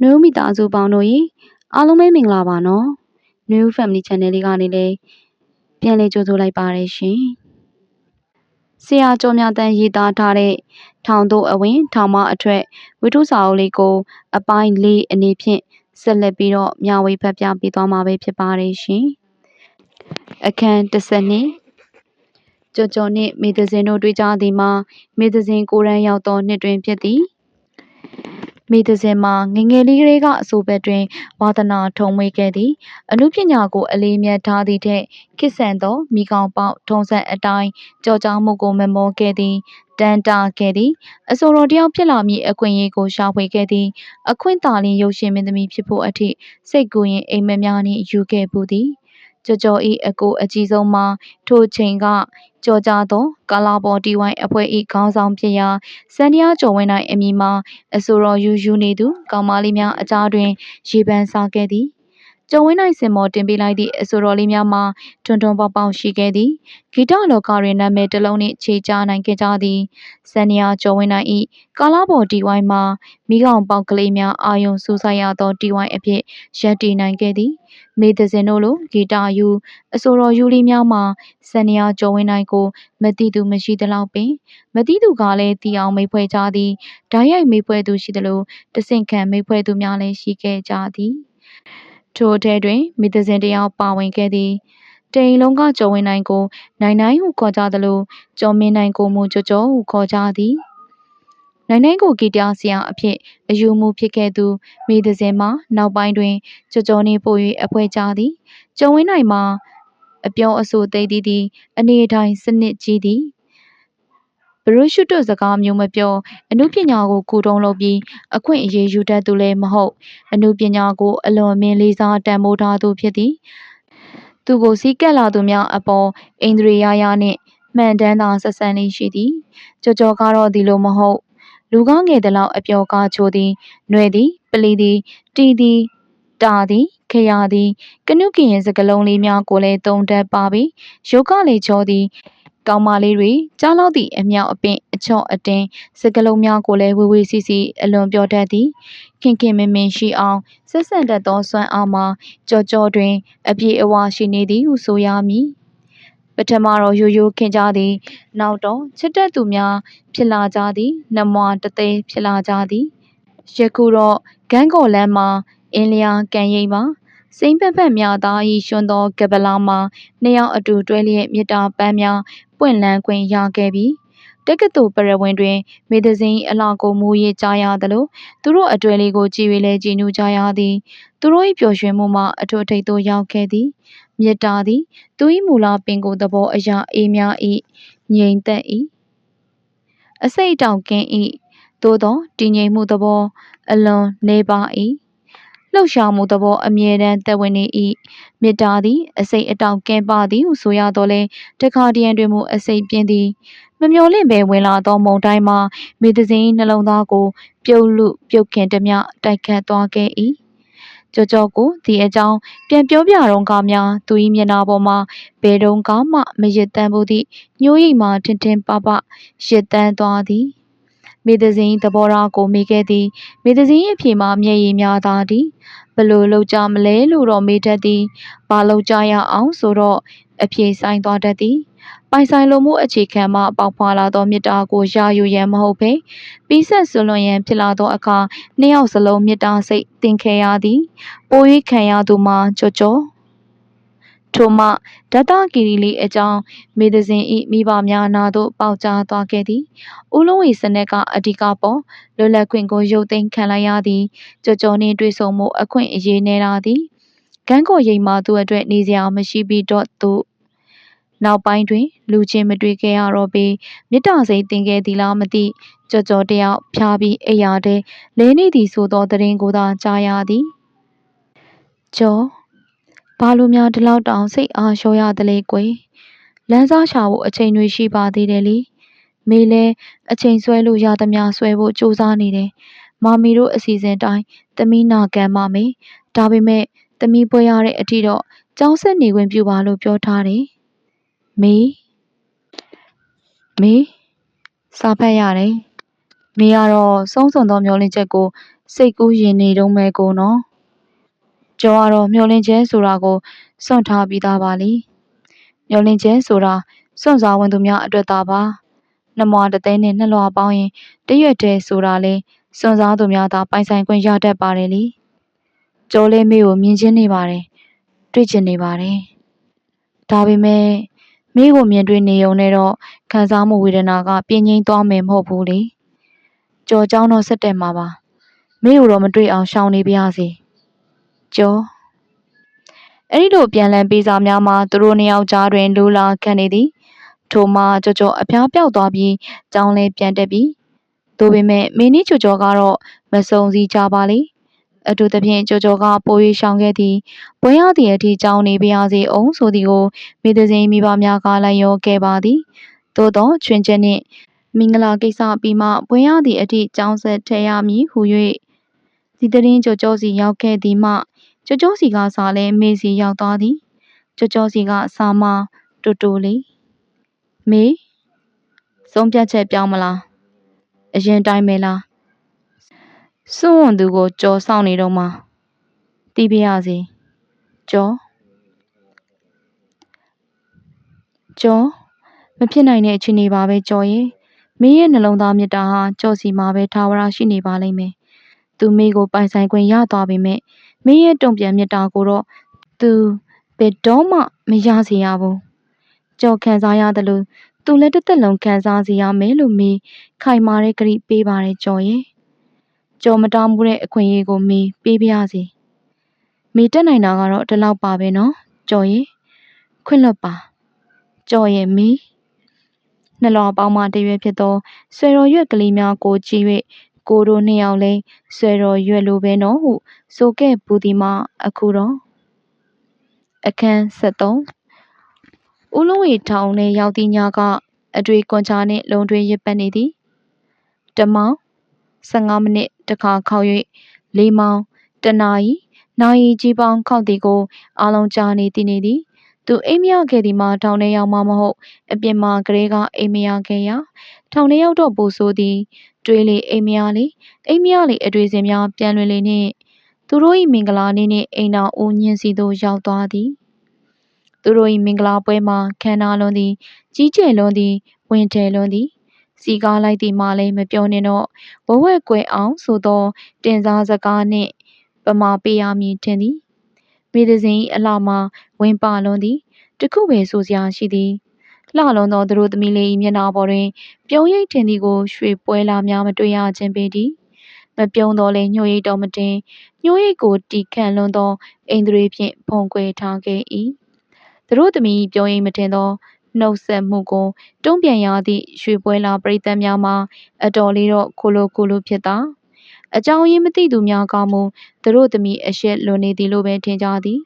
နွေဦးမိသားစုပေါင်းတို့ရေအားလုံးပဲမင်္ဂလာပါနော်နွေဦး Family Channel လေးကနေလည်းပြန်လည်ကြိုဆိုလိုက်ပါတယ်ရှင်ဆရာကျော်မြတန်ရေးသားထားတဲ့ထောင်တို့အဝင် ထောင်မအထွက်ဝိထုစာအုပ်လေးကို အပိုင်းလေးအနေဖြင့်ဆက်လက်ပြီးတော့မျှဝေဖတ်ပြပေးသွားမှာပဲဖြစ်ပါတယ်ရှင်အခန်းတစ်ဆက်နှစ်ကြော်ကြော်နှင့်မေသဇင်တို့တွေ့ကြသည်မှာမေသဇင်ကိုရန်ရောက်သောနှစ်တွင်ဖြစ်သည် မိသဇင်မှာငယ်ငယ်လေးကလေးကအဆိုဘက်တွင်ဝါသနာထုံမွေခဲ့သည်အနုပညာကိုအလေးအမြတ်ထားသည့်ထက်ခေတ်ဆန်သောမိကောင်းပေါက်ထုံစံအတိုင်းကြော်ကြားမှုကိုမမောခဲ့သည်တန်တာခဲ့သည်အဆိုတော်တယောက်ဖြစ်လာမည့်အခွင့်အရေးကိုရှာဖွေခဲ့သည်အခွင့်သာလျင်ရုပ်ရှင်မင်းသမီးဖြစ်ဖို့အထိစိတ်ကူးရင်အိမ်မက်များနှင့်ယူခဲ့ပူသည် ကြော်ကြော်ဤအကိုအကြီးဆုံးမှာထိုချိန်ကကြော်ကြသောကာလာပေါ်တီဝိုင်းအဖွဲ့၏ခေါင်းဆောင်ဖြစ်ရာစန္ဒယာကျော်ဝင်းနိုင်အမည်မှာအဆိုတော်ယူယူနေသူကောင်မလေးများအကြားတွင်ရေပန်းစားခဲ့သည် ကျော်ဝင်းနိုင်စင်မော်တင်ပေးလိုက်သည့်အဆိုတော်လေးများမှာထွန်းထွန်းပေါက်ပေါက်ရှိခဲ့သည်ဂီတလောကတွင်နာမည်တစ်လုံးနှင့်ခြေချနိုင်ခဲ့ကြသည်စန္ဒယာကျော်ဝင်းနိုင်၏ကာလာပေါ်တီဝိုင်းမှာမိကောင်ပေါက်ကလေးများအာယုံစူးဆိုင်ရသောတီဝိုင်းအဖြစ်ရပ်တည်နိုင်ခဲ့သည်မေသဇင်တို့လိုဂီတာယူအဆိုတော်ယူလေးများမှာစန္ဒယာကျော်ဝင်းနိုင်ကိုမတိသူမရှိသလောက်ပင်မတိသူကလည်းတီအောင်မိဖွဲကြသည်ဓာတ်ရိုက်မိဖွဲသူရှိသလိုတဆင့်ခံမိဖွဲသူများလည်းရှိခဲ့ကြသည် ထိုအထဲတွင်မိသဇင်တယောက်ပါဝင်ခဲ့သည်တိန်လုံးကကျော်ဝင်းနိုင်ကို နိုင်နိုင်ဟုခေါ်ကြသလိုကျော်မင်းနိုင်ကိုမူကြောကြောဟုခေါ်ကြသည်နိုင်နိုင်ကိုဂီတဆရာအဖြစ်အယူမူဖြစ်ခဲ့သူမိသဇင်မှာနောက်ပိုင်းတွင်ကြောကြောနှင့်ပို၍အဖွဲကြသည်ကျော်ဝင်းနိုင်မှာအပြောအဆိုသိသည်သည်အနေတိုင်းစနစ်ကြီးသည် ဘရုရှုတုစကားမျိုးမပြောအနုပညာကိုကူတုံးလုပ်ပြီးအခွင့်အရေးယူတတ်သူလည်းမဟုတ်အနုပညာကိုအလွန်အမင်းလေးစားတန်ဖိုးထားသူဖြစ်သည်သူကိုစီးကပ်လာသူများအပေါ်အိန္ဒြေယယနှင့်မှန်တမ်းသာဆက်ဆံလေးရှိသည်ကြော်ကြော်ကတော့ဒီလိုမဟုတ်လူကောင်းငယ်သလောက်အပျော်ကားချိုသည်ຫນွေသည်ပလီသည်တီသည်တာသည်ခရသည်ကနုကရင်စကလုံးလေးများကိုလည်းသုံးတတ်ပါပြီရုပ်ကလေချောသည် ကောင်မလေးတွေကြားလောက်သည့်အမြောက်အပင့်အချော့အတင်းစကလုံးများကိုလည်းဝေဝေစီစီအလွန်ပြောတတ်သည်ခင်ခင်မင်မင်ရှိအောင်ဆက်ဆံတတ်သောစွမ်းအားမှာကြော်ကြော်တွင် အပြည့်အဝရှိနေသည်ဟုဆိုရမည်ပထမတော့ရိုးရိုးခင်ကြသည် နောက်တော့ချစ်တဲ့သူများ ဖြစ်လာကြသည်နှမွားတသိဖြစ်လာကြသည်ယခုတော့ဂန်းကော်လန်းမှာအင်းလျာကန်ရိပ်မှာစိမ့်ဖက်ဖက်များသား၏ရွှွန်သောကပလာမှာနှစ်ယောက်အတူတွဲလျက်မြစ်တာပန်းများ ပွင့်လန်းခွင့်ရခဲ့ပြီတက္ကသိုလ်ပရဝင်းတွင်မေဒဇင်းအလှကိုမူရေးကြရသလိုသူတို့အတွဲလေးကိုကြည်၍လဲကြည်နူးကြရသည်သူတို့၏ပျော်ရွှင်မှုမှာအထွတ်ထိပ်သို့ရောက်ခဲ့သည်မြစ်တာသည်သူ၏မူလပင်ကိုယ်သဘောအရာအေးများ၏ငြိမ်သက်၏အစိတ်တောင်ကင်း၏သို့သောတည်ငြိမ်မှုသဘောအလွန်နေပါ၏ လှုပ်ရှားမှုသဘောအမြဲတမ်းသက်ဝင်နေ၏မေတ္တာသည် အစိတ်အတောင်ကင်းပါသည်ဟုဆိုရတော့လဲတခါတရံတွင်မူအစိတ်ပြင်းသည်မမျော်လင့်ပဲဝင်လာသောမုန်တိုင်းမှာမေသစင်းနှလုံးသားကို ပြုတ်လုပြုတ်ခင်တမျှတိုက်ခတ်သွားခဲ့၏ကြောကြောကိုဒီအကြောင်းပြန်ပြောပြတော့ကများသူ၏မျက်နှာပေါ်မှာဘယ်တုန်းကမှမရစ်တမ်းဘူးသည့်ညှိုးရိပ်မှထင်ထင်ပပရစ်တမ်းသွားသည်မေသဇင်းသဘောထားကိုမေးခဲ့သည်မေသဇင်းအဖြေမှာမျက်ရည်များသာသည် ဘလို့လောက်ကြမလဲလို့တော့မေးတတ်သည်ဘာလောက်ကြရအောင်ဆိုတော့အဖြေဆိုင်သွားတတ်သည်ပိုင်ဆိုင်လိုမှုအခြေခံမှပေါက်ဖွာလာသောမေတ္တာကိုရယူရန်မဟုတ်ပေပြီးဆက်ဆွလွန်ရန်ဖြစ်လာသောအခါနှစ်ယောက်စလုံးမေတ္တာစိတ်တင်ခဲ့ရသည်ပို၍ခံရသူမှာကြောကြော ထိုမှဒတကီရီလီအကြောင်းမေဒဇင်ဤမိဘများနာသို့ပေါက်ကြားသွားခဲ့သည်ဦးလုံးဝီစနက်ကအဓိကပေါ်လွတ်လပ်ခွင့်ကိုရုပ်သိမ်းခံလိုက်ရသည်ကြောကြောနှင့်တွေ့ဆုံမှုအခွင့်အရေးနေလာသည်ဂန်းကိုရိမ်မှသူ့အတွက်နေစရာမရှိပြီးတော့သူနောက်ပိုင်းတွင် လူချင်းမတွေ့ခဲ့ရတော့ပေမြစ်တာစိတ်တင်ခဲ့သည်လားမသိကြော်ကြော်တယောက်ဖျားပြီးအိယာတဲ့လဲနေသည်ဆိုသောသတင်းကိုသာကြားရသည်ကျော် ဘာလို့များဒီလောက်တောင်စိတ်အားလျှော့ရသလဲကွယ်လမ်းစားရှာဖို့အချိန်တွေရှိပါသေးတယ်လေမေလဲအချိန်ဆွဲလို့ရသမျှဆွဲဖို့ကြိုးစားနေတယ်မာမီတို့အစီအစဉ်တိုင်းသမီးနာခံပါမယ်ဒါပေမဲ့သမီးပွဲရတဲ့အထိတော့ကျောင်းဆက်နေခွင့်ပြုပါလို့ပြောထားတယ်မေမေစာဖတ်ရတယ်မေကတော့ဆုံးစွန်သောမျောလင့်ချက်ကိုစိတ်ကူးရင်နေတုံးမဲ့ကိုနော် ကျော်ကတော့မျောလင့်ခြင်းဆိုတာကိုစွန့်ထားပြီးသားပါလီမျောလင့်ခြင်းဆိုတာစွန့်စားဝင်သူများအတွက်သာပါနှမွားတသိန်းနဲ့နှစ်လွှာပေါင်းရင်တရွက်တည်းဆိုတာလေစွန့်စားသူများသာပိုင်ဆိုင်ခွင့်ရတတ်ပါတယ်လीကျော်လေးမေကိုမြင်ချင်းနေပါတယ်တွေ့ချင်နေပါတယ်ဒါပေမဲ့မိကိုမြင်တွေ့နေုံနဲ့တော့ခံစားမှုဝေဒနာကပြင်းငိမ့်သွားမယ်မဟုတ်ဘူးလေကြော်ကြောင်းတော့ဆက်တက်မှာပါမိကိုတော့မတွေ့အောင်ရှောင်နေပါရစေ။ ကျော်အဲ့ဒီလိုပြန်လည်ပေးစာများမှာသူတို့နှစ်ယောက်ကြားတွင်လူလာခံနေသည်ထိုမှကြော်ကြော်အဖျားပြောက်သွားပြီးကြောင်းလဲပြန်တက်ပြီးသို့ပေမဲ့မင်းနီကြော်ကြော်ကတော့မစုံစည်းကြပါလေအထူးသဖြင့်ကြော်ကြော်ကပို၍ရှောင်ခဲ့သည်ပွဲရသည့်အထိကြောင်းနေပါရစေအောင်ဆိုသည်ကိုမိသစဉ်မိဘများကလည်းရောခဲ့ပါသည်သို့သောချွင်ချက်နှင့်မင်္ဂလာကိစ္စပြီးမှပွဲရသည့်အထိကြောင်းဆက်ထည့်ရမည်ဟု၍ဒီတရင်ကြော်ကြော်စီရောက်ခဲ့သည်မှ ကြော်ကြော်စီကစားလဲမေစီရောက်သွားသည်ကြော်ကြော်စီကစားမတူတူလေးမေဆုံးဖြတ်ချက်ပြောင်းမလားအရင်တိုင်းပဲလားစွန့်ဝန်သူကိုကြော်ဆောင်နေတော့မှတီးပြရစီကြော်ကြော်မဖြစ်နိုင်တဲ့အခြေအနေပါပဲကြော်ရဲ့မင်းရဲ့နှလုံးသားမေတ္တာဟာကြော်စီမှာပဲထာဝရရှိနေပါလိမ့်မယ်သူမိကိုပိုင်ဆိုင်ခွင့်ရသွားပေမဲ့ မင်းရဲ့တုံ့ပြန်မေတ္တာကိုတော့သူဘယ်တော့မှမရစေရဘူးကြော်ခံစားရတယ်လို့သူလည်းတစ်သက်လုံးခံစားစေရမယ်လို့မေးခိုင်မာတဲ့ကတိပေးပါတယ်ကြော်ရဲ့ကြော်မတောင်းမှုတဲ့အခွင့်အရေးကိုမေးပေးပါရစေမေတက်နိုင်တာကတော့ဒီလောက်ပါပဲနော်ကြော်ရဲ့ခွင့်လွတ်ပါကြော်ရဲ့မေးနှလောပေါင်းမှတရွယ်ဖြစ်သောဆွေတော်ရွက်ကလေးများကိုကြည့်၍ ကိုတို့နှစ်ယောက်လဲဆွေတော်ရွက်လိုပဲနော်ဟုဆိုခဲ့ပူသည်မှအခုတော့အခန်း73ဦးလုံးဝေထောင်နဲ့ရောက်သည့်ညကအတွေ့ကွန်ချာနှင့်လုံတွင်ရစ်ပတ်နေသည်တမောင်15မိနစ်တခါခောက်၍၄မောင်တနာရီနာရီကြီးပေါင်းခောက်သည်ကိုအားလုံးကြားနေသိနေသည်သူအိမ်မရခဲ့သည်မှာထောင်ထဲရောက်မှမဟုတ်အပြင်မှာကလေးကအိမ်မရခဲ့ရာထောင်ထဲရောက်တော့ပိုဆိုသည် တွေးလေအိမ်မရလေအိမ်မရလေအတွေ့စဉ်များပြန်လွင်လေနှင့်သူတို့၏မင်္ဂလာနေ့နှင့်အိမ်တော်ဦးညင်းစီသို့ရောက်သွားသည်သူတို့၏မင်္ဂလာပွဲမှာခမ်းနားလွန်သည်ကြီးကျယ်လွန်သည်ဝင်တယ်လွန်သည်စီကားလိုက်သည်မှလည်းမပြောနဲ့တော့ဝဝက်ကွယ်အောင်ဆိုသောတင်စားစကားနှင့်ပမာပေးရမည်ထင်သည်မိသစဉ်အလှမှဝင်ပါလွန်သည်တခုပဲဆိုစရာရှိသည် လှလွန်သောသူတို့သမီးလေး၏မျက်နှာပေါ်တွင် ပြုံးရိပ်ထင်သည်ကိုရွှေပွဲလာများမတွေ့ရခြင်းပေသည်မပြုံးတော့လေညှို့ရိပ်တော်မတင်ညှို့ရိပ်ကိုတီခန့်လွန်သောအိန္ဒြေဖြင့်ဖုံကွယ်ထားခဲ့၏သူတို့သမီးပြုံးရိပ်မတင်သောနှုတ်ဆက်မှုကိုတွန်းပြန်ရသည့်ရွှေပွဲလာပရိသတ်များမှာအတော်လေးတော့ခိုလိုခိုလိုဖြစ်သာအကြောင်းရင်းမသိသူများကမူသူတို့သမီးအရှက်လွန်နေသည်လို့ပဲထင်ကြသည်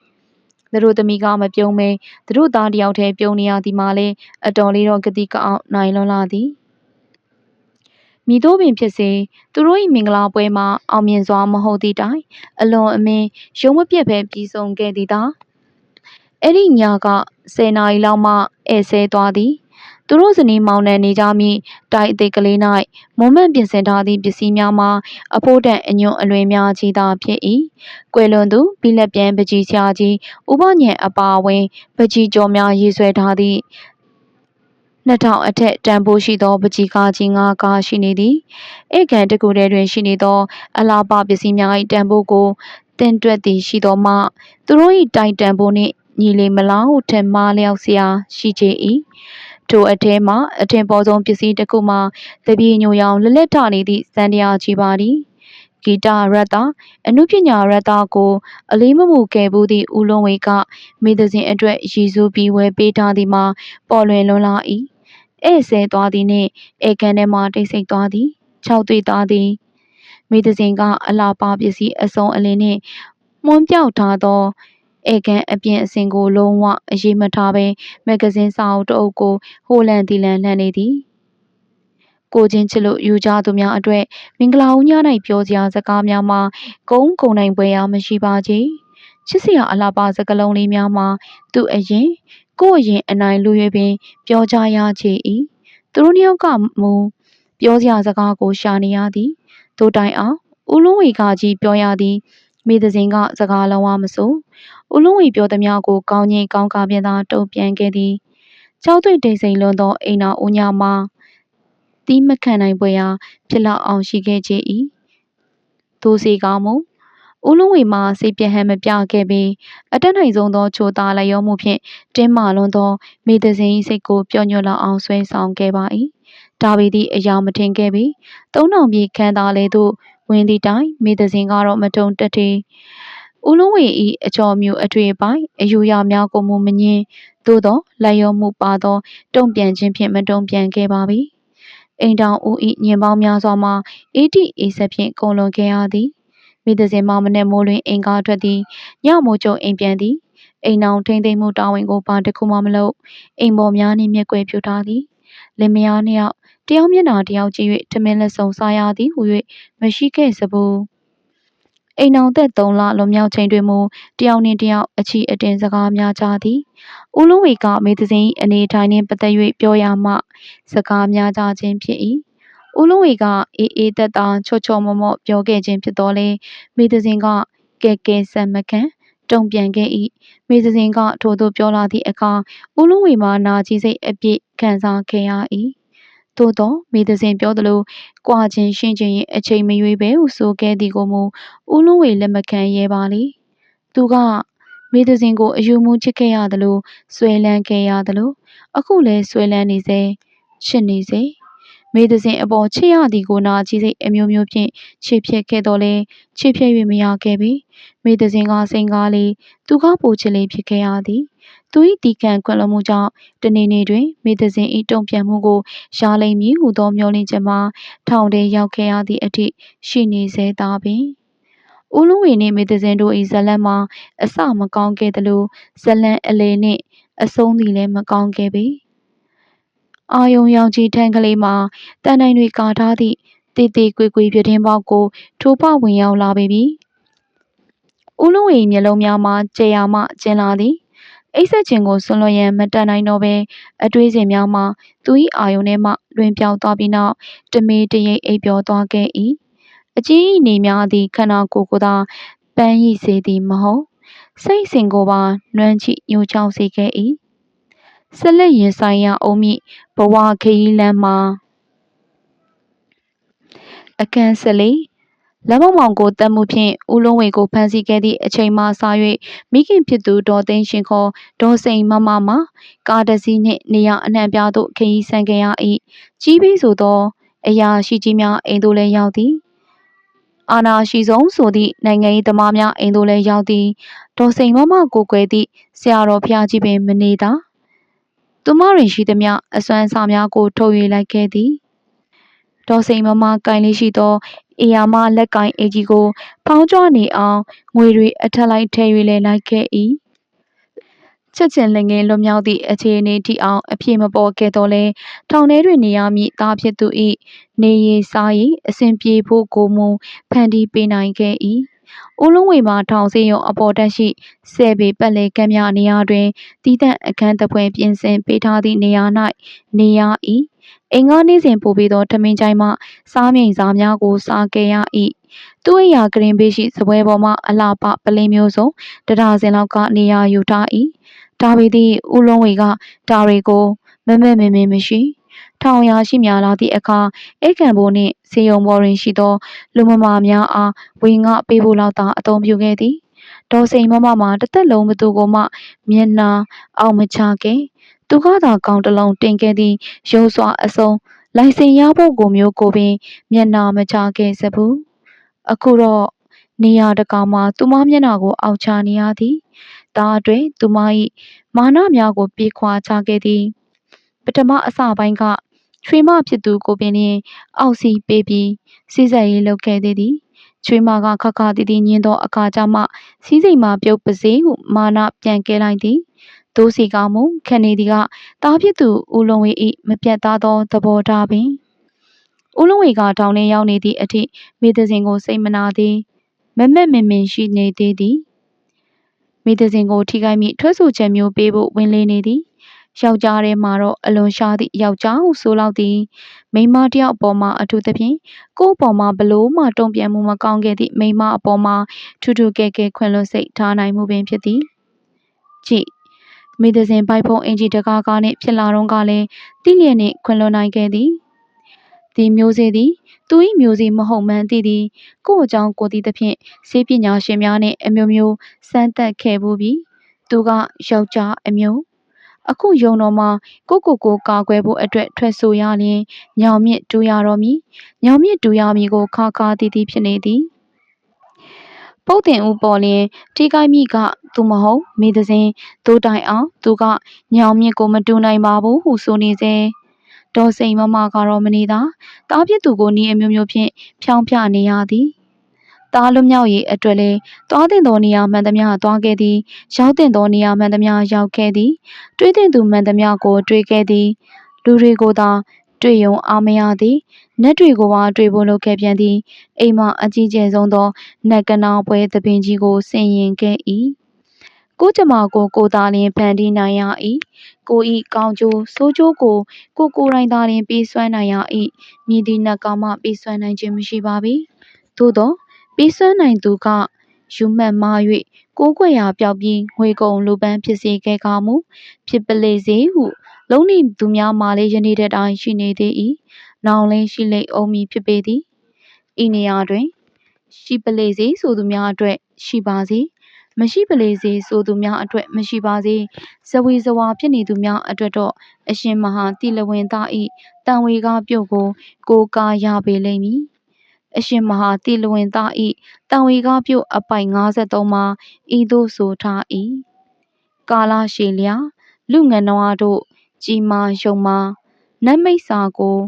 သူတို့သမီးကမပြုံးမဲသူတို့သားတယောက်တည်းပြုံးနေရသည်မှာလဲအတော်လေးတော့ဂတိကအောင်နိုင်လွန်လာသည်မိတို့ပင်ဖြစ်စေသူတို့၏မင်္ဂလာပွဲမှာအောင်မြင်စွာမဟုတ်သည့်တိုင်အလွန်အမင်းရုံးမပြတ်ပဲပြီးဆုံးခဲ့သည်သာအဲ့ဒီညက10နာရီလောက်မှဧည့်ဆဲသွားသည် သူတို့ဇနီးမောင်နှံနေကြမည်တိုက်အသေးကလေး၌မွန်မန့်ပြင်ဆင်ထားသည့်ပစ္စည်းများမှာအဖိုးတန်အညွန့်အလွင်များကြီးသာဖြစ်၏ကွယ်လွန်သူပြီးလက်ပြန်ပကြီးဆရာကြီးဥပညံအပါအဝင်ပကြီးကျော်များရေးဆွဲထားသည့်2000အထက်တန်ဖိုးရှိသောပကြီးကားကြီး၅ကားရှိနေသည်ဧကန်တကူထဲတွင်ရှိနေသော အလားပပစ္စည်းများ၏တန်ဖိုးကိုတင်တွက်သည်ရှိသောမှသူတို့၏တိုက်တန်ဖိုးနှင့်ညီလေမလားဟုထင်မှားလျောက်စရာရှိကြ၏ ထိုအထဲမှအထင်ပေါ်ဆုံးပစ္စည်းတစ်ခုမှာတပြေညိုရောင်လလက်ထနေသည့်စံတရားကြီးပါသည်ဂီတရတ္တာအနုပညာရတ္တာကို အလေးမမှုခဲ့ဘူးသည့်ဦးလုံးဝေကမိသစဉ်အတွက်ရည်စူးပြီးဝယ်ပေးထားသည်မှာပေါ်လွင်လွန်လာ၏ဧည့်ဆဲသွားသည်နှင့်ဧကန်ထဲမှတိတ်ဆိတ်သွားသည်၆တွေ့သွားသည်မိသစဉ်ကအလားပါပစ္စည်းအစုံအလင်းနှင့်မွန်းပြောက်ထားသော ဧကန်အပြင်အစင်ကိုလုံးဝအရေးမထားဘဲမဂ္ဂဇင်းစာအုပ်တစ်အုပ်ကိုဟိုလန်တီလန်လှန်နေသည်ကိုချင်းချစ်လို့ယူကြသူများအတွက်မင်္ဂလာဦးည၌ပြောစရာစကားများမှာကုန်းကုံနိုင်ပွဲရာမရှိပါချေချစ်စရာအလားပါစကလုံးလေးများမှာသူအရင်ကိုယ့်အရင်အနိုင်လူ၍ပင် ပြောကြရချေ၏သူတို့နှစ်ယောက်ကမူပြောစရာစကားကိုရှာနေရသည်တို့တိုင်အောင်ဦးလုံးဝေကကြီးပြောရသည်မိသစဉ်ကစကားလုံးဝမဆို ဦးလုံးဝေပြောသည်များကိုကောင်းငင်ကောင်းကားပြန်သာတုံ့ပြန်ခဲ့သည်ကြောက်သွေ့တိမ်စိန်လွန်သောအိမ်တော်ဦးညမှာတီးမခံနိုင်ပွဲရာဖြစ်လောက်အောင်ရှိခဲ့ကြ၏သို့စေကမူဦးလုံးဝေမှာစိတ်ပြဟန်မပြခဲ့ပေအတက်နိုင်ဆုံးသောချိုသားလျောမှုဖြင့်တင်းမာလွန်သောမိသစဉ်၏စိတ်ကိုပျော်ညွတ်လောက်အောင်ဆွဲဆောင်ခဲ့ပါ၏ဒါပေသည့်အရာမထင်ခဲ့ပေသုံးတောင်ပြေခန်းသားလေသို့ဝင်သည့်တိုင်မိသစဉ်ကတော့မတုံတက်သေး ဦးလုံးဝေ၏အကျော်မျိုးအထွေပိုင်အယူရများကိုမူမငင်းသို့သောလက်ရောမှုပါသော တုံ့ပြန်ခြင်းဖြင့်မတုံ့ပြန်ခဲ့ပါပြီအိမ်တောင်ဦး၏ညင်ပေါင်းများစွာမှာအေးတိအေးဆက်ဖြင့်ကုန်လွန်ခဲ့ရသည်မိသစဉ်မမနဲ့မိုးလွင်အိမ်ကားထွက်သည်ညမိုးကျုံအိမ်ပြန်သည်အိမ်အောင်ထိမ့်သိမ့်မှုတာဝန်ကိုဘာတစ်ခုမှမလုပ်အိမ်ပေါ်များနှင့်မျက်ကွယ်ပြုထားသည်လင်မယားနှစ်ယောက်တယောက်မျက်နှာတယောက်ကြည့်၍ထမင်းလက်ဆောင်စားရသည်ဟု၍မရှိခဲ့စဘူး အိမ်အောင်သက်၃လလွန်မြောက်ချိန်တွင်မူတယောက်နှင့်တယောက်အချီအတင်စကားများကြသည်ဦးလုံးဝေကမေသစဉ်အနေထိုင်နှင့်ပတ်သက်၍ပြောရမှ စကားများကြခြင်းဖြစ်၏ဦးလုံးဝေကအေးအေးသက်သာချော့ချော့မော့မော့ပြောခဲ့ခြင်းဖြစ်တော်လဲမေသစဉ်ကကဲကဲဆက်မခံတုံပြန်ခဲ့၏မေသစဉ်ကထို့သို့ပြောလာသည့်အခါဦးလုံးဝေမှာနာကြီးစိတ်အပြည့်ခံစားခဲ့ရ၏ သို့သောမေသစဉ်ပြောသလိုကြွာခြင်းရှင်းခြင်း၏အချိန်မရွေးပဲဟုဆိုခဲ့သည်ကိုမူဦးလုံးဝေလက်မခံရဲပါလေသူကမေသစဉ်ကိုအယူမူချစ်ခဲ့ရသလိုဆွဲလန်းခဲ့ရသလိုအခုလည်းဆွဲလန်းနေစေချစ်နေစေမေသစဉ်အပေါ်ချစ်ရသည်ကိုနာကြီးစိတ်အမျိုးမျိုးဖြင့်ချစ်ဖြစ်ခဲ့တော်လဲချစ်ဖြစ်၍မရခဲ့ပေမေသစဉ်ကစိန်ကားလေးသူကပိုချစ်လေးဖြစ်ခဲ့ရသည် သူ၏တီခံခွင့်လွှတ်မှုကြောင့်တနေ့နေ့တွင်မေသစဉ်၏တုံ့ပြန်မှုကိုရှားလိမ့်မည်ဟုသောမျှော်လင့်ချက်မှာထောင်ထဲရောက်ခဲ့ရသည့်အထိရှိနေစေသာပင်ဦးလုံးဝေနှင့်မေသစဉ်တို့၏ဇလံမှာအစမကောင်းခဲ့သလိုဇလံအလေနှင့်အဆုံးသည်လည်းမကောင်းခဲ့ပေအာယုံရောင်ကြီးထန်းကလေးမှာတန်တိုင်တွေကာထားသည့်တေးသေးကွေကွေပြတင်းပေါက်ကိုထိုးပဝင်ရောက်လာပေပြီဦးလုံးဝေမျက်လုံးများမှာကြေရမှကျင်လာသည် အိပ်ဆက်ခြင်းကိုဆွလွန်ရန်မတန်နိုင်တော့ဘဲအတွေးစဉ်များမှာသူ၏အာယုန်ထဲမှလွင်ပြောင်းသွားပြီးနောက်တမေးတရိပ်အိပ်ပျော်သွားခဲ့၏အကြီး၏နေများသည်ခန္ဓာကိုယ်ကိုသာပန်းရိစေသည်မဟုတ်စိတ်စဉ်ကိုပါနှွမ်းချိညှို့ချောင်းစေခဲ့၏ဆက်လက်ရင်ဆိုင်ရအောင်မိဘဝခရီးလမ်းမှာအခန်း၁၄ လမ်းမမောင်ကိုတတ်မှုဖြင့်ဦးလုံးဝေကိုဖမ်းဆီးခဲ့သည့်အချိန်မှစ၍မိခင်ဖြစ်သူဒေါ်သိန်းရှင်ခေါ်ဒေါ်စိန်မမမှာကားတစ်စီးနှင့်နေရအနှံ့ပြားသို့ခရီးဆန်ခဲ့ရ၏ကြီးပြီးဆိုသော အရာရှိကြီးများအိမ်သို့လည်းရောက်သည်အာနာရှိဆုံးဆိုသည့်နိုင်ငံရေးသမားများအိမ်သို့လည်းရောက်သည်ဒေါ်စိန်မမကိုကွယ်သည့်ဆရာတော်ဖျားကြီးပင်မနေသာသူမတွင်ရှိသမျှအစွမ်းအစများကိုထုတ်၍လိုက်ခဲ့သည်ဒေါ်စိန်မမကင်လေးရှိသော အေယာမလက်ကင်အေကြီးကို ဖောင်းကြွနေအောင်ငွေတွေအထက်လိုက်ထဲ၍လည်းလိုက်ခဲ့၏ချက်ချင်းလင်ငယ်လွတ်မြောက်သည့်အခြေအနေထိအောင်အပြေမပေါ်ခဲ့တော့လဲထောင်ထဲတွင်နေရမည့်သားဖြစ်သူ၏နေရည်စားရည်အစဉ်ပြေဖို့ကိုမူဖန်တီးပေးနိုင်ခဲ့၏ ဦးလုံးဝေမှာထောင်စေယုံအပေါ်တက်ရှိဆယ်ပေပတ်လေကမ်းများနေရာတွင်တီးသန့်အခန်းတပွဲပြင်ဆင်ပေးထားသည့်နေရာ၌နေရ၏အိမ်ငါနေစဉ်ပို့ပြီးသောထမင်းချိုင်မှစားမြိန်စားများကိုစားခဲ့ရ၏သူ့အိယာကရင်ဘေးရှိစပွဲပေါ်မှအလှပပလင်းမျိုးစုံတဒါစင်လောက်ကနေရာယူထား၏ဒါပေသည့်ဦးလုံးဝေကဒါတွေကိုမမက်မမင်းမရှိ ထောင်ရာရှိများလာသည့်အခါအိတ်ကံဘိုးနှင့်စေယုံဘော်တွင်ရှိသောလူမမာများအားဝင်ငှပေးဖို့လောက်သာအသုံးပြုခဲ့သည်ဒေါ်စိန်မမမှာတစ်သက်လုံးဘသူကိုမှမျက်နာအောင်မချခဲ့သူကသာကောင်းတလုံးတင်ခဲ့သည့်ရုံးစွာအစုံလိုင်စင်ရဖို့ကိုမျိုးကိုပင် မျက်နာမချခဲ့စဘူးအခုတော့နေရာတကာမှာသူမမျက်နာကိုအောက်ချနေရသည်ဒါအတွင်သူမ၏မာနများကိုပြေခွာချခဲ့သည်ပထမအစပိုင်းက ချွေးမဖြစ်သူကိုပင်နှင့်အောက်စီပေးပြီးစီးစက်ရေးလုပ်ခဲ့သေးသည်ချွေးမကခခတီတီညင်းသောအခါကျမှစီးစိမ်မှပြုတ်ပါစေဟုမာနပြန်ကဲလိုက်သည်သိုးစီကမူခနေသည်ကတားဖြစ်သူဦးလုံးဝေ၏မပြတ်သားသောသဘောထားပင်ဦးလုံးဝေကတောင်ထဲရောက်နေသည့်အထိမိသစဉ်ကိုစိတ်မနာသည်မမက်မင်မင်ရှိနေသေးသည်မိသစဉ်ကိုထိခိုက်မိထွက်ဆိုချက်မျိုးပေးဖို့ဝင်လေနေသည် ယောက်ျားထဲမှာတော့အလွန်ရှားသည့်ယောက်ျားဟုဆိုလောက်သည်မိန်းမတစ်ယောက်အပေါ်မှာအထူးသဖြင့်ကိုယ့်အပေါ်မှာဘလို့မှတုံ့ပြန်မှုမကောင်းခဲ့သည့်မိန်းမအပေါ်မှာထူးထူးကဲကဲခွင်လွတ်စိတ်ထားနိုင်မှုပင်ဖြစ်သည်ကြည့်မိသဇင်ဘိုက်ဖုံးအင်ဂျီတကားကားနှင့်ဖြစ်လာတော့ကလည်းတိလျက်နှင့်ခွင်လွတ်နိုင်ခဲ့သည်ဒီမျိုးစေ့သည်သူ၏မျိုးစေ့မဟုတ်မှန်းသိသည်ကိုယ့်အကြောင်းကိုသိသဖြင့်ဆေးပညာရှင်များနှင့်အမျိုးမျိုးစမ်းသပ်ခဲ့ဘူးပြီသူကယောက်ျားအမျိုး အခုယုံတော်မှာကိုကိုကိုကာကွယ်ဖို့အတွက်ထွက်ဆိုရလျင်ညောင်မြင့်တူရတော်မူညောင်မြင့်တူရမည်ကိုခါခါတီးတီးဖြစ်နေသည်ပုတ်တင်ဦးပေါ်လျင်ထိခိုက်မိကသူမဟုတ်မိသစဉ်သိုးတိုင်အောင်သူကညောင်မြင့်ကိုမတူနိုင်ပါဘူးဟုဆိုနေစေဒေါ်စိန်မမကတော့မနေတာတားပြစ်သူကိုနီးအမျိုးမျိုးဖြင့်ဖြောင်းဖြနေရသည် သားလွမြောက်ရေးအတွက်လဲသွားတင်သောနေရာမှန်သမျှသွားခဲ့သည်ရောက်တင်သောနေရာမှန်သမျှရောက်ခဲ့သည်တွေးတင်သူမှန်သမျှကို တွေးခဲ့သည် လူတွေကိုသာတွေ့ယုံအားမရသည်နတ်တွေကိုပါတွေ့ဖို့လုပ်ခဲ့ပြန်သည်အိမ်မအကြီးကျယ်ဆုံးသောနတ်ကနာပွဲသပင်ကြီးကိုဆင်ရင်ခဲ့၏ကိုကျမကိုကိုသာလျင်ဖန်တီးနိုင်ရ၏ကိုဤကောင်းကျိုးဆိုးကျိုးကိုကိုကိုယ်တိုင်သာလျင်ပေးစွမ်းနိုင်ရ၏မြည်သည့်နတ်ကောင်းမှပေးစွမ်းနိုင်ခြင်းမရှိပါပေသို့သော ပေးစွမ်းနိုင်သူက ယူမှတ်မှား၍ကိုးကွယ်ရာပျောက်ပြီး ငွေကုန်လူပန်းဖြစ်စေခဲ့ကာမူ ဖြစ်ပလေစေဟု လုံးနေသူများမှလည်း ယနေ့တည်းတိုင်းရှိနေသေး၏နောင်လင်း ရှိလိမ့်အောင်မည်ဖြစ်ပေသည် ဤနေရာတွင် ရှိပလေစေဆိုသူများအတွက် ရှိပါစေ မရှိပလေစေဆိုသူများအတွက် မရှိပါစေ ဇဝေဇဝါဖြစ်နေသူများအတွက်တော့ အရှင်မဟာတိလဝင်သားဤတန်ဝေကားပြုတ်ကို ကိုကာရပေလိမ့်မည် အရှင်မဟာတိလဝင်သားဤတန်ဝေကားပြုတ်အပိုင်53မှာဤသို့ဆိုထား၏ကာလရှည်လျာလူငန်နွားတို့ကြီးမာယုံမာနတ်မိတ်စာကို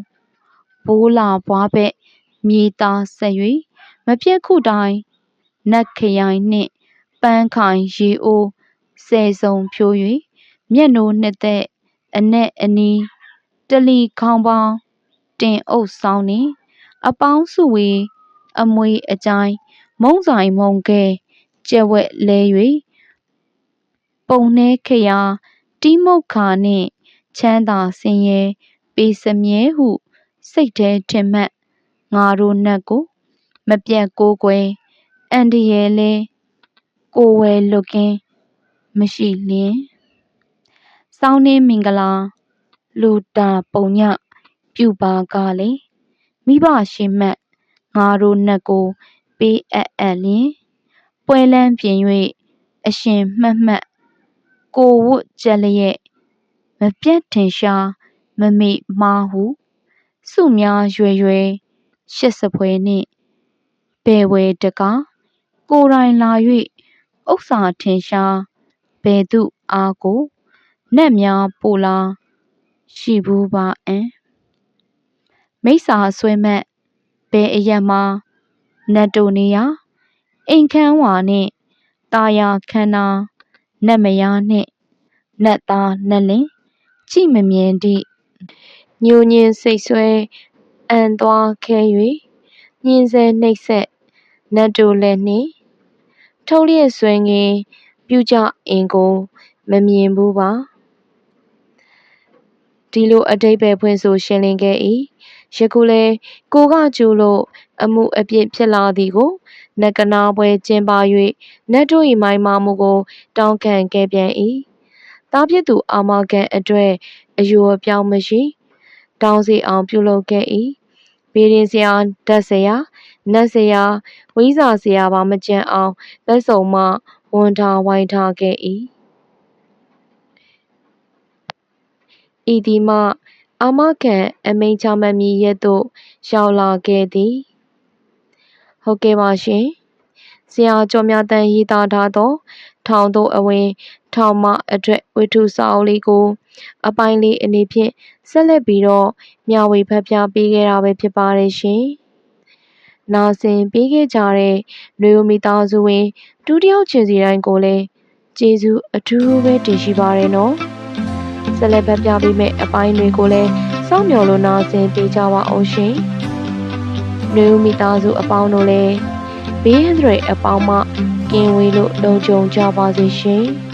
ဘိုးလာဘွားဘက်မြေသားဆက်၍မပြတ်ခုတိုင်နတ်ခရိုင်နှင့်ပန်းခိုင်ရေအိုးဆယ်စုံဖြိုး၍မျက်နိုးနှစ်သက်အနက်အနီးတလီခေါင်းပေါင်းတင်အုပ်ဆောင်နှင့် အပေါင်းစုဝေအမွေအကြိုင်မုံဆိုင်မုံကဲကျက်ဝက်လဲ၍ပုံနှဲခရာတီးမုတ်ခါနှင့်ချမ်းသာဆင်းရဲပေးစမြဲဟုစိတ်ထဲထင်မှတ်ငါတို့နတ်ကို မပြတ်ကိုးကွယ်အန်တရဲ့လဲကိုဝယ်လွတ်ကင်းမရှိလျင်စောင်းနှင်းမင်္ဂလာလူတာပုံညပြူပါကလေ မိဘရှိမှတ်ငါတို့နတ်ကို ပေးအပ်အပ်လျင်ပွဲလန်းပြင်၍အရှင်မှတ်မှတ်ကိုဝတ်ကြက်လျက်မပြတ်ထင်ရှားမမိမားဟုစုများရွယ်ရွယ်ရှစ်စပွဲနှင့်ဘယ်ဝဲတကားကိုယ်တိုင်လာ၍ဥစ္စာထင်ရှားဘယ်သူအားကိုနတ်များပိုလာရှိဘူးပါအံ မိစ္ဆာဆွဲမက်ဘယ်အရက်မှာနတ်တို့နေရာအိမ်ခန်းဝါနှင့်တာယာခန္ဓာနတ်မယားနှင့်နတ်သားနတ်လင်ကြည့်မမြင်သည့်ညိုညင်စိတ်ဆွဲအံသွားခဲ၍ညင်းဆဲနှိပ်ဆက်နတ်တို့လည်းနှင့်ထုတ်လျက်ဆွဲငင် ပြုကြအင်ကို မမြင်ဘူးပါ ဒီလိုအတိတ်ပဲဖွင့်ဆိုရှင်းလင်းခဲ့၏ယခုလဲကိုကကျူလို့အမှုအပြစ်ဖြစ်လာသည်ကိုနကနာပွဲကျင်းပ၍နတ်တို့၏မိုင်းမမှုကို တောင်းခံခဲ့ပြန်၏တားပြစ်သူအာမခံအတွက်အယိုအပြောင်းမရှိ တောင်းစီအောင်ပြုလုပ်ခဲ့၏ဗီရင်စရာဓာတ်စရာနတ်စရာဝိဇာစရာပါမကြံအောင်လက်စုံမှဝန်ထားဝိုင်းထားခဲ့၏ ဤဒီမှ အာမခံအမိန်ချမှတ်မည်ရက်သို့ ရောက်လာခဲ့သည်ဟုတ်ကဲ့ပါရှင်ဆရာကျော်မြတန်ရေးသားထားသော ထောင်သို့အဝင်ထောင်မအတွက်ဝိထုစာအုပ်လေးကို အပိုင်းလေးအနေဖြင့်ဆက်လက်ပြီးတော့မျှဝေဖတ်ပြပေးခဲ့တာပဲဖြစ်ပါတယ်ရှင်။နာဆင်ပေးခဲ့ကြတဲ့လူမိသားစုဝင်ဒုတိယချင်းစီတိုင်းကိုလည်းကျေးဇူးအထူးပဲတင်ရှိပါတယ်နော်။ ဆက်လက်ဖတ်ပြပေးမယ့်အပိုင်းတွေကိုလည်းစောင့်မျှော်လို့နာဆင်ပေးကြပါအောင်ရှင်။လူမိသားစုအပေါင်းတို့လည်းဘေးဟန်တွေအပေါင်းမှကင်းဝေးလို့လုံခြုံကြပါစေရှင်။